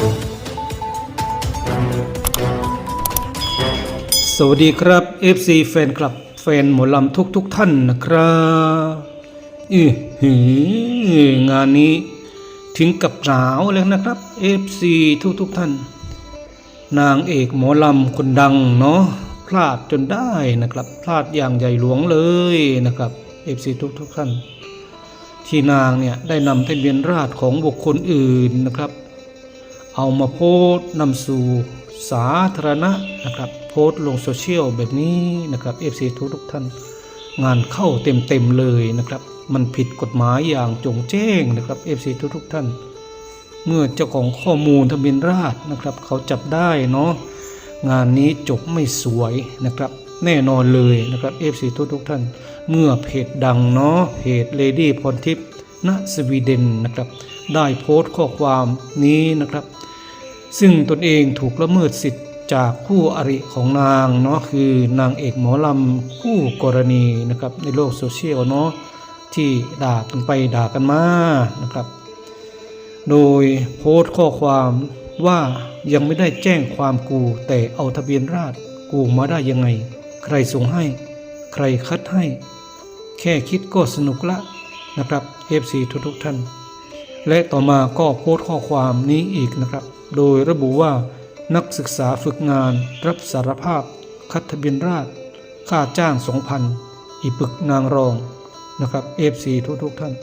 สวัสดีครับ FC แฟนคลับแฟนหมอลำทุกทุกๆท่านนะครับอือหืองานนี้ถึงกับหนาวแล้วนะครับ FC ทุกทุกๆท่าน นางเอกหมอลำคนดังเนาะพลาดจนได้นะครับ พลาดอย่างใหญ่หลวงเลยนะครับ FC ทุกทุกๆท่าน ที่นางเนี่ยได้นำทะเบียนราษฎรของบุคคลอื่นนะครับ เอามาโพสนำสู่สาธารณะนะครับ โพสลงโซเชียลแบบนี้นะครับ FC ทุกทุกท่าน งานเข้าเต็มๆเลยนะครับ มันผิดกฎหมายอย่างจงแจ้งนะครับ FC ทุกทุกท่าน เมื่อเจ้าของข้อมูลทะเบียนราษนะครับ เขาจับได้เนาะงานนี้จบไม่สวยนะครับแน่นอนเลยนะครับ FC ทุกทุกท่าน เมื่อเพจดังเนาะเพจ Lady พรทิพย์ณสวีเดนนะครับ ได้โพสต์ข้อความนี้นะครับ ซึ่งตนเองถูกละเมิดสิทธิ์จากคู่อริของนางเนาะคือนางเอกหมอลำคู่กรณีนะครับในโลกโซเชียลเนาะที่ด่ากันไปด่ากันมานะครับ โดยโพสต์ข้อความว่ายังไม่ได้แจ้งความกูแต่เอาทะเบียนราษฎรกูมาได้ยังไง ใครส่งให้ ใครคัดให้ แค่คิดก็สนุกละนะครับ FC ทุกๆท่าน และต่อมาก็โพสต์ข้อความนี้อีกนะครับ โดยระบุว่านักศึกษาฝึกงานรับสารภาพ คัดทะเบียนราษค่าจ้าง 2,000 อีปึกนางรองนะครับ FC ทุกๆท่าน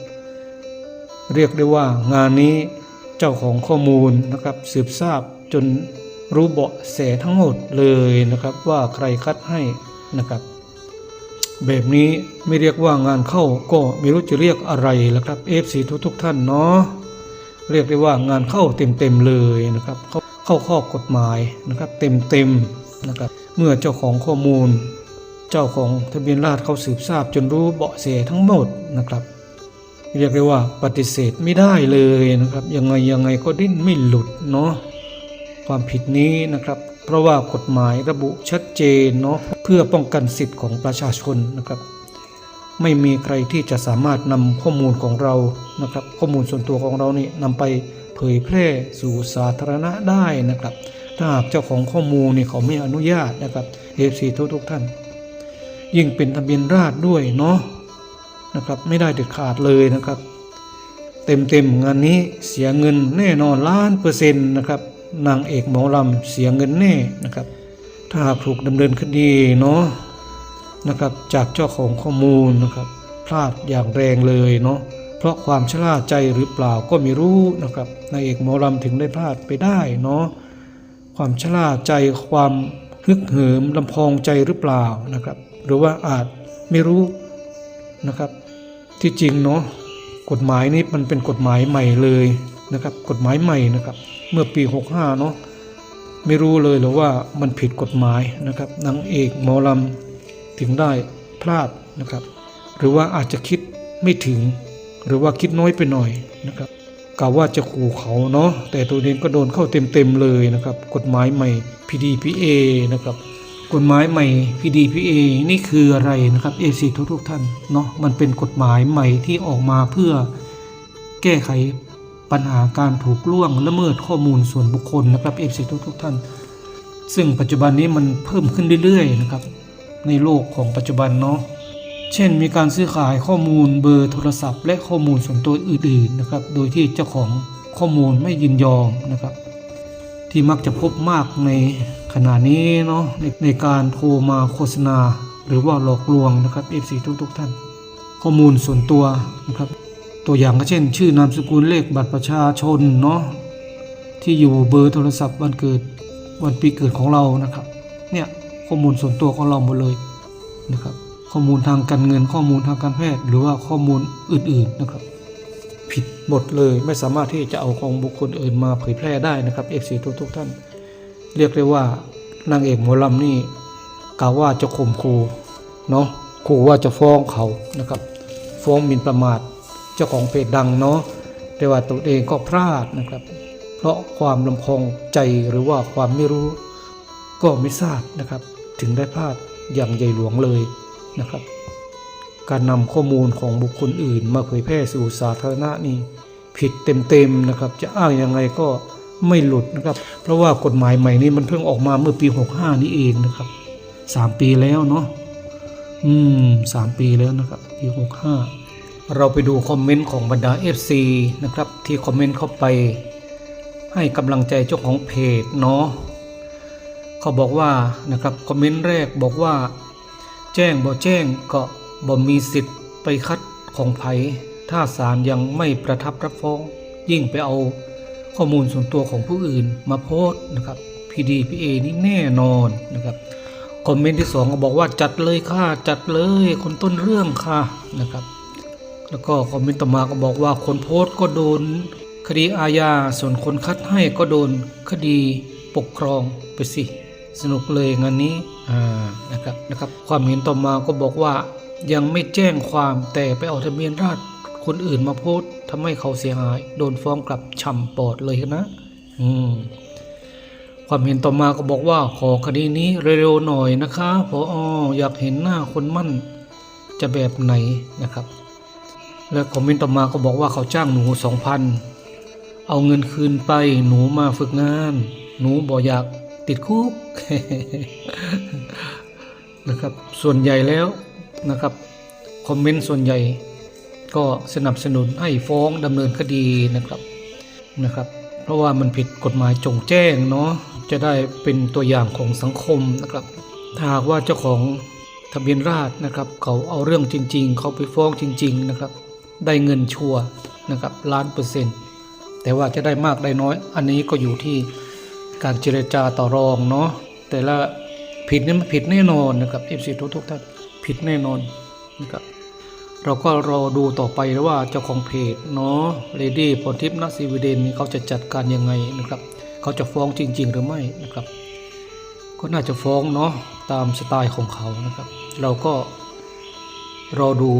เรียกได้ว่างานนี้เจ้าของข้อมูลนะครับสืบทราบจนรู้เบาะแสทั้งหมดเลยนะครับว่าใครคัดให้นะครับ แบบนี้ไม่เรียกว่างานเข้าก็ไม่รู้จะเรียกอะไรแล้วครับ FC ทุกๆท่านเนาะ เรียกได้ว่างานเข้าเต็มๆเลยนะครับเข้าเข้าข้อกฎหมายนะครับเต็มๆนะครับเมื่อเจ้าของข้อมูล เจ้าของทะเบียนราษฎรเขาสืบทราบจนรู้เบาะแสทั้งหมดนะครับ เรียกได้ว่าปฏิเสธไม่ได้เลยนะครับ ยังไงยังไงก็ดิ้นไม่หลุดเนาะความผิดนี้นะครับเพราะว่ากฎหมายระบุชัดเจนเนาะเพื่อป้องกันสิทธิ์ของประชาชนนะครับ ไม่มีใครที่จะสามารถนำข้อมูลของเรานะครับ ข้อมูลส่วนตัวของเรานี่นำไปเผยแพร่สู่สาธารณะได้นะครับ ถ้าหากเจ้าของข้อมูลนี่เขาไม่อนุญาตนะครับ FC ทุกทุกท่าน ยิ่งเป็นทะเบียนราษด้วยเนาะนะครับไม่ได้เด็ดขาดเลยนะครับ เต็มๆงานนี้เสียเงินแน่นอนล้านเปอร์เซ็นต์นะครับนางเอกหมอลำเสียเงินแน่นะครับ ถ้าหากถูกดำเนินคดีเนาะ นะครับจากเจ้าของข้อมูลนะครับพลาดอย่างแรงเลยเนาะเพราะความชราใจหรือเปล่าก็ไม่รู้นะครับนางเอกหมอลำถึงได้พลาดไปได้เนาะความชราใจความฮึกเหิมลำพองใจหรือเปล่านะครับ หรือว่าอาจไม่รู้นะครับ ที่จริงเนาะกฎหมายนี้มันเป็นกฎหมายใหม่เลยนะครับ กฎหมายใหม่นะครับ เมื่อปี 65เนาะไม่รู้เลยหรือว่ามันผิดกฎหมายนะครับนางเอกหมอลำ ถึงได้พลาดนะครับ หรือว่าอาจจะคิดไม่ถึง หรือว่าคิดน้อยไปหน่อยนะครับกล่าวว่าจะขู่เขาเนาะแต่ตัวเองก็โดนเข้าเต็มๆเลยนะครับ กฎหมายใหม่ PDPA นะครับกฎหมายใหม่ PDPA นี่คืออะไรนะครับ AC ทุกทุกท่านเนาะมันเป็นกฎหมายใหม่ที่ออกมาเพื่อแก้ไขปัญหาการถูกล่วงละเมิดข้อมูลส่วนบุคคลนะครับ FC ทุกทุกท่าน ซึ่งปัจจุบันนี้มันเพิ่มขึ้นเรื่อยๆนะครับ ในโลกของปัจจุบันเนาะเช่นมีการซื้อขายข้อมูลเบอร์โทรศัพท์ และข้อมูลส่วนตัวอื่นๆนะครับ โดยที่เจ้าของข้อมูลไม่ยินยอมนะครับ ที่มักจะพบมากในขณะนี้เนาะในในการโทรมาโฆษณา หรือว่าหลอกลวงนะครับ FC ทุกทุกๆท่าน ข้อมูลส่วนตัวนะครับ ตัวอย่างก็เช่น ชื่อนามสกุลเลขบัตรประชาชนเนาะที่อยู่เบอร์โทรศัพท์วันเกิดวันปีเกิดของเรานะครับ เนี่ย ข้อมูลส่วนตัวของเราหมดเลยนะครับ ข้อมูลทางการเงินข้อมูลทางการแพทย์ หรือว่าข้อมูลอื่นๆนะครับ ผิดหมดเลยไม่สามารถที่จะเอาของบุคคลอื่นมาเผยแพร่ได้นะครับ FC ทุกทุกท่าน เรียกได้ว่านางเอกหมอลำนี่กล่าวว่าจะข่มขู่เนาะขู่ว่าจะฟ้องเขานะครับ ฟ้องหมิ่นประมาทเจ้าของเพจดังเนาะแต่ว่าตัวเองก็พลาดนะครับ เพราะความลำพองใจหรือว่าความไม่รู้ก็ไม่ทราบนะครับ ถึงได้พลาดอย่างใหญ่หลวงเลยนะครับ การนำข้อมูลของบุคคลอื่น มาเผยแพร่สู่สาธารณะนี่ผิดเต็มๆนะครับ จะอ้างยังไงก็ไม่หลุดนะครับ เพราะว่ากฎหมายใหม่นี้มันเพิ่งออกมาเมื่อปี 65 นี่เองนะครับสามปีแล้วเนาะอืมสามปีแล้วนะครับปี65 เราไปดูคอมเมนต์ของบรรดา FC นะครับ ที่คอมเมนต์เข้าไป ให้กำลังใจเจ้าของเพจเนาะ เขาบอกว่านะครับคอมเมนต์แรกบอกว่า แจ้งบ่แจ้งก็บ่มีสิทธิ์ไปคัดของไผถ้าศาลยังไม่ประทับรับฟ้อง ยิ่งไปเอาข้อมูลส่วนตัวของผู้อื่นมาโพสต์นะครับพีดีพีเอนี่แน่นอนนะครับคอมเมนต์ที่สองก็บอกว่าจัดเลยค่ะจัดเลยคนต้นเรื่องค่ะนะครับ แล้วก็คอมเมนต์ต่อมาก็บอกว่าคนโพสต์ก็โดนคดีอาญาส่วนคนคัดให้ก็โดนคดีปกครองไปสิ สนุกเลยงานนี้อ่านะครับนะครับ ความเห็นต่อมาก็บอกว่ายังไม่แจ้งความแต่ไปเอาทะเบียนราษฎรคนอื่นมาโพสต์ทำให้เขาเสียหาย โดนฟ้องกลับช่ำปอดเลยนะอืมความเห็นต่อมาก็บอกว่าขอคดีนี้เร็วๆหน่อยนะคะพอออยากเห็นหน้าคนมั่นจะแบบไหนนะครับ แล้วคอมเมนต์ต่อมาก็บอกว่าเขาจ้างหนูสองพันเอาเงินคืนไปหนูมาฝึกงาน หนูบอกอยาก ติดคุกนะครับ ส่วนใหญ่แล้วนะครับ คอมเมนต์ส่วนใหญ่ก็สนับสนุนให้ฟ้องดำเนินคดีนะครับนะครับ เพราะว่ามันผิดกฎหมายจงแจ้งเนาะจะได้เป็นตัวอย่างของสังคมนะครับ ถ้าหากว่าเจ้าของทะเบียนราษนะครับ เขาเอาเรื่องจริง ๆ เขาไปฟ้องจริง ๆนะครับ ได้เงินชัวนะครับล้านเปอร์เซ็นต์แต่ว่าจะได้มากได้น้อย อันนี้ก็อยู่ที่ การเจรจาต่อรองเนาะแต่ละผิดนี่มันผิดแน่นอนนะครับเอฟซีทุกท่านผิดแน่นอนนะครับเราก็รอดูต่อไปว่าเจ้าของเพจเนาะเลดี้พรทิพย์นักซีวิเดนนี่เขาจะจัดการยังไงนะครับ เขาจะฟ้องจริง ๆ หรือไม่นะครับ ก็น่าจะฟ้องเนาะตามสไตล์ของเขานะครับ เราก็รอดู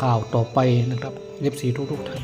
ข่าวต่อไปนะครับเอฟซีทุกท่าน